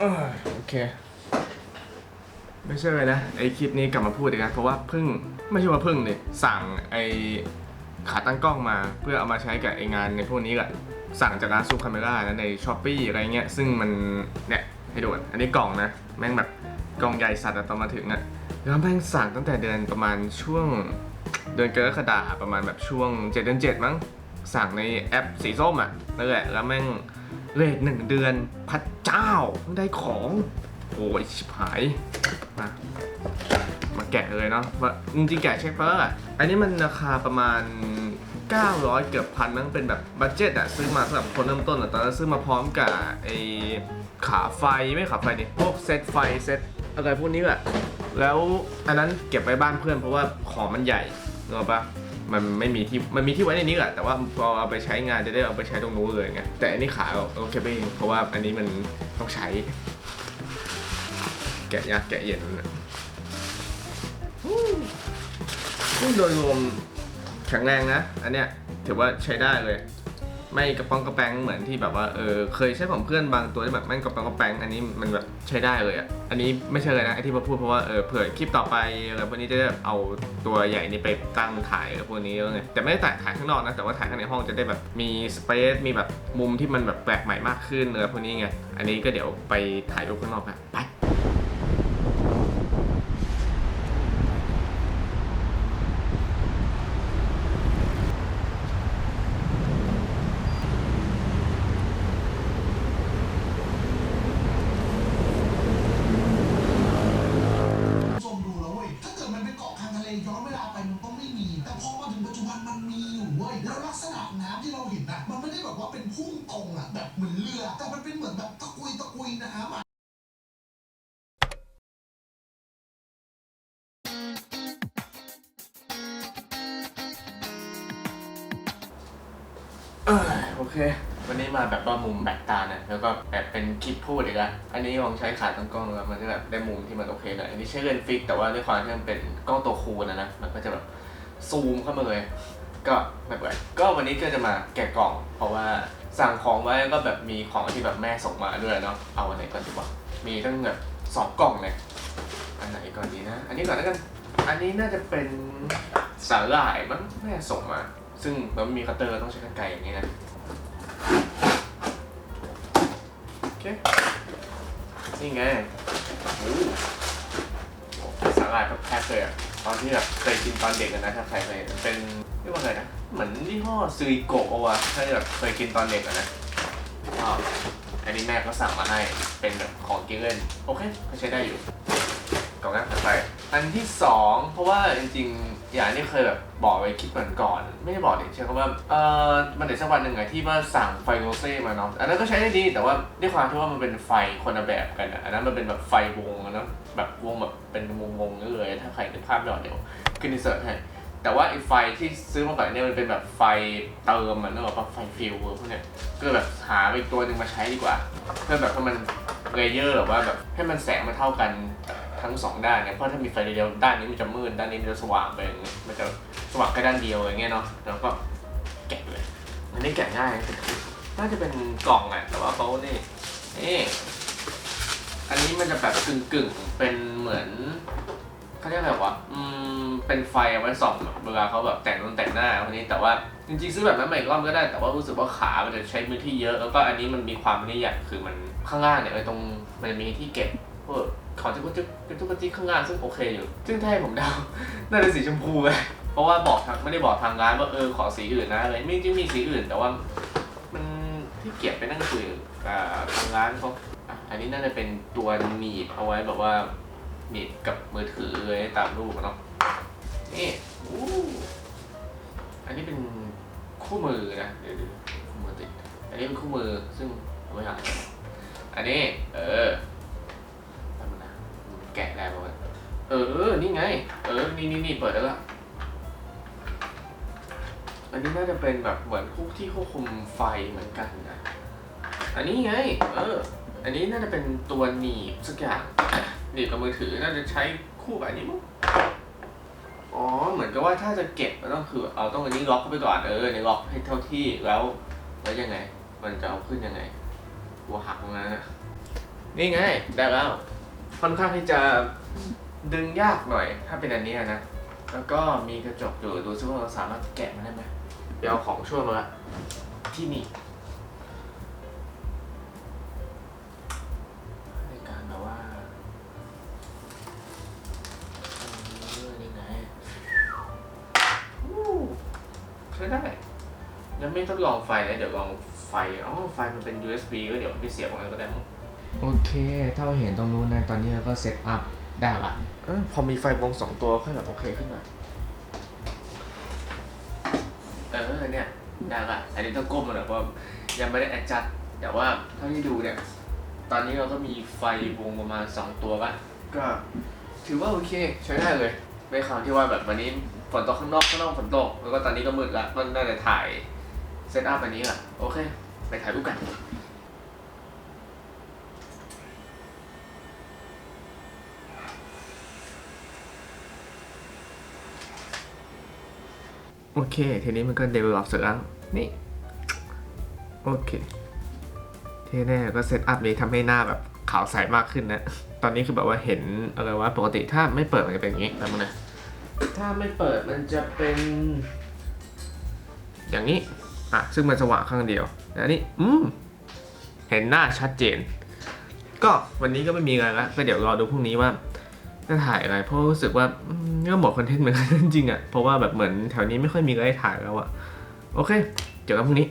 เอ้ยโอเค ไม่ใช่เลยนะไอคลิปนี้กลับมาพูดอีกแล้วเพราะว่าเพิ่งไม่ใช่ว่าเพิ่งเนี่ยสั่งไอขาตั้งกล้องมาเพื่อเอามาใช้กับไองานในพวกนี้แหละสั่งจากร้านซูคาเมล่านะในช้อปปี้อะไรเงี้ยซึ่งมันเนี่ยให้ดูอันนี้กล่องนะ แม่งแบบกล่องใหญ่สัตว์อะตอนมาถึงอะแล้วแม่งสั่งตั้งแต่เดือนประมาณช่วง เดือนกรกฎาประมาณแบบช่วง7เดือน7มั้ง สั่งในแอปสีส้มอะนั่นแหละแล้วแม่งเลทหนึ่งเดือนพระเจ้าเพิ่งได้ของโอ้ยชิบหายมามาแกะเลยเนาะว่าจริงๆแกะเช็คเปอร์อะอันนี้มันราคาประมาณ 900 เกือบพันมั้งเป็นแบบบัตเจ็ตอะซื้อมาสำหรับคนเริ่มต้นอะตอนนั้นซื้อมาพร้อมกับไอขาไฟไม่ขาไฟดิพวกเซตไฟเซตอะไรพวกนี้แหละแล้วอันนั้นเก็บไว้บ้านเพื่อนเพราะว่าของมันใหญ่นึกอปะ มันไม่มีที่มันมีที่ไว้ในนี้แหละแต่ว่าพอเอาไปใช้งานจะได้เอาไปใช้ตรงนู้นเลยไงแต่อันนี้ขาโอเคไปเองเพราะว่าอันนี้มันต้องใช้ แกะยากแกะเย็นนะอืมซึ่งโดยรวมแข็งแรงนะ อันเนี้ยถือว่าใช้ได้เลย ไม่กระป้องกระแปงเหมือนที่แบบว่าเออเคยใช้ของเพื่อนบางตัวที่แบบแม่งกระป้องกระแปงอันนี้มันแบบใช้ได้เลยอะอันนี้ไม่ใช่เลยนะไอที่มาพูดเพราะว่าเออเผื่อคลิปต่อไปอะไรพวกนี้จะได้เอาตัวใหญ่นี่ไปตั้งถ่ายอะไรพวกนี้แล้วไงแต่ไม่ได้ถ่ายถ่ายข้างนอกนะแต่ว่าถ่ายข้างในห้องจะได้แบบมีสเปซมีแบบมุมที่มันแบบแปลกใหม่มากขึ้นอะไรพวกนี้ไงอันนี้ก็เดี๋ยวไปถ่ายรูปข้างนอกกันไป เหมือนเรือ แต่มันเป็นเหมือนแบบตะกุยตะกุยน้ำอะเออโอเค วันนี้มาแบบว่ามุมแบกตานะแล้วก็แบบเป็นคลิปพูดอีกแล้วอันนี้ลองใช้ขาตั้งกล้องแล้วมันจะแบบได้มุมที่มันโอเคหน่อยอันนี้ใช้เลนส์ฟิก แต่ว่าด้วยความที่มันเป็นกล้องตัวคูณนะนะ มันก็จะแบบซูมเข้ามาเลย ก็ไม่เป็นไรก็วันนี้ก็จะมาแกะกล่อง เพราะว่า สั่งของไว้ก็แบบมีของที่แบบแม่ส่งมาด้วยเนาะเอาอันไหนก่อนดีวะมีตั้งแบบสองกล่องเลยอันไหนก่อนดีนะ อันนี้ก่อนแล้วกันอันนี้น่าจะเป็นสาหร่ายมั้งแม่ส่งมา ซึ่งมันมีคัตเตอร์ต้องใช้กรรไกรอย่างนี้นะโอเคนี่ไงโอ้สาหร่ายแบบแพ็คเลยอะ ตอนที่แบบเคยกินตอนเด็กอะนะถ้าใครเคยเป็นเรียกว่าไงนะ เหมือนยี่ห้อซูริโกะเอาวะถ้าแบบเคยกินตอนเด็กอะนะอ้าวอันนี้แม่ก็สั่งมาให้เป็นแบบของกินเล่น โอเคก็ใช้ได้อยู่กล่องแรกผ่าไป อันที่สองเพราะว่าจริงๆอย่างที่เคยแบบบอกไว้คลิปก่อนก่อนๆไม่ได้บอกเดิใช่คำว่าเออมันเดี๋ยวสักวันหนึ่งไงที่ว่าสั่งไฟโรเซ่มาเนาะอันนั้นก็ใช้ได้ดีแต่ว่าด้วยความที่ว่ามันเป็นไฟคนละแบบกันอะอันนั้นมันเป็นแบบไฟวงเนะแบบวงแบบเป็นวงวงๆเลยถ้าใครนึกภาพไม่ออกเดี๋ยวขึ้นในเสิร์ชให้แต่ว่าไอ้ไฟที่ซื้อมาก่อนเนี่ยมันเป็นแบบไฟเติมมันเนอะแบบไฟฟิวพวกเนี้ยก็แบบหาไปอีกตัวหนึ่งมาใช้ดีกว่า เพื่อแบบให้มันเลเยอร์แบบว่าแบบให้มันแสงมันเท่ากัน ทั้งสองด้านเนี่ย เพราะถ้ามีไฟเดียวด้านนี้มันจะมืด ด้านนี้มันจะสว่างไปอย่างเงี้ยมันจะสว่างแค่ด้านเดียวอย่างเงี้ยเนาะ แล้วก็แกะเลย อันนี้แกะง่ายน่าจะเป็นกล่องแหละแต่ว่าเขานี่นี่อันนี้มันจะแบบกึ่งกึ่งๆเป็นเหมือนเขาเรียกอะไรวะ อืม เป็นไฟเอาไว้ส่องแบบเวลาเขาแบบแต่งต้นแต่งหน้าคนนี้ แต่ว่าจริงๆซื้อแบบนั้นใหม่ก็ก็ได้ แต่ว่ารู้สึกว่าขา มันจะใช้พื้นที่เยอะ แล้วก็อันนี้มันมีความไม่ได้ใหญ่คือมันข้างล่างเนี่ยไอ้ตรงมันจะมีที่เก็บ พวกของที่กุ๊กจิ๊กเป็นตุ๊กจิ๊กข้างล่างซึ่งโอเคอยู่ ซึ่งถ้าให้ผมเดา น่าจะสีชมพูเลยเพราะว่าบอกทางไม่ได้บอกทางร้านว่าเออขอสีอื่นนะอะไรไม่จริงมีสีอื่น แต่ว่ามันที่เกียจไปนั่งคุยกับทางร้านเขาอันนี้น่าจะเป็นตัวหนีบเอาไว้แบบว่าหนีบกับมือถือเลยตามรูปเนาะนี่อู้อันนี้เป็นคู่มือนะเดี๋ยวดูคู่มือติดอันนี้เป็นคู่มือซึ่งไว้หายอันนี้ เออ แกะได้ปะวะเออ นี่ไง เออ นี่นี่นี่เปิดแล้วละ อันนี้น่าจะเป็นแบบเหมือนคุกที่ควบคุมไฟเหมือนกันนะ อันนี้ไง เออ อันนี้น่าจะเป็นตัวหนีบสักอย่าง หนีบกับมือถือน่าจะใช้คู่กับนนี้มั้งอ๋อ เหมือนกับว่าถ้าจะเก็บก็ต้องคือเอาต้องอันนี้ล็อกเข้าไปก่อน เออในล็อกให้เท่าที่แล้ว แล้วยังไง มันจะเอาขึ้นยังไงหัวหักตรงนั้นนะนี่ไง ได้แล้ว ค่อนข้างที่จะดึงยากหน่อย ถ้าเป็นอันนี้นะ แล้วก็มีกระจกอยู่ดูซิว่าเราสามารถแกะมันได้ไหมเดี๋ยวเอาของช่วยมาละที่นี่ในการแบบว่าเออนี่ไงอู้ใช้ได้ยังไม่ทดลองไฟนะเดี๋ยวลองไฟอ๋อไฟมันเป็น USB ก็เดี๋ยวไปเสียบมันก็ได้มั้ง โอเค ถ้าเราเห็นตรงนู้นนะ ตอนนี้เราก็เซตอัพได้ละเออพอมีไฟวงสองตัวค่อยแบบโอเคขึ้นมา เออเนี่ยได้ละ อันนี้ต้องก้มมาหน่อยเพราะยังไม่ได้แอดจัด แต่ว่าเท่าที่ดูเนี่ย ตอนนี้เราก็มีไฟวงประมาณสองตัวละก็ ถือว่าโอเค ใช้ได้เลยในคราวที่ว่าแบบวันนี้ฝนตกข้างนอกข้างนอกฝนตก แล้วก็ตอนนี้ก็มืดละก็น่าจะถ่ายเซตอัพอันนี้แหละโอเค ไปถ่ายรูปกัน เค ทีนี้มันก็ develop เสร็จแล้ว นี่ โอเคทีแน่ก็เซตอัพนี้ทำให้หน้าแบบขาวใสมากขึ้นนะ ตอนนี้คือแบบว่าเห็นอะไรว่าปกติถ้าไม่เปิดมันจะเป็นอย่างนี้นะมึงนะถ้าไม่เปิดมันจะเป็น อย่างนี้ อะ ซึ่งมันสว่างข้างเดียวแต่อันนี้ อืม เห็นหน้าชัดเจน ก็วันนี้ก็ไม่มีอะไรละก็เดี๋ยวรอดูพรุ่งนี้ว่า จะถ่ายอะไร เพราะรู้สึกว่าก็หมดคอนเทนต์เหมือนกันจริงๆอะเพราะว่าแบบเหมือนแถวนี้ไม่ค่อยมีอะไรถ่ายแล้วอะ โอเค เจอกันพรุ่งนี้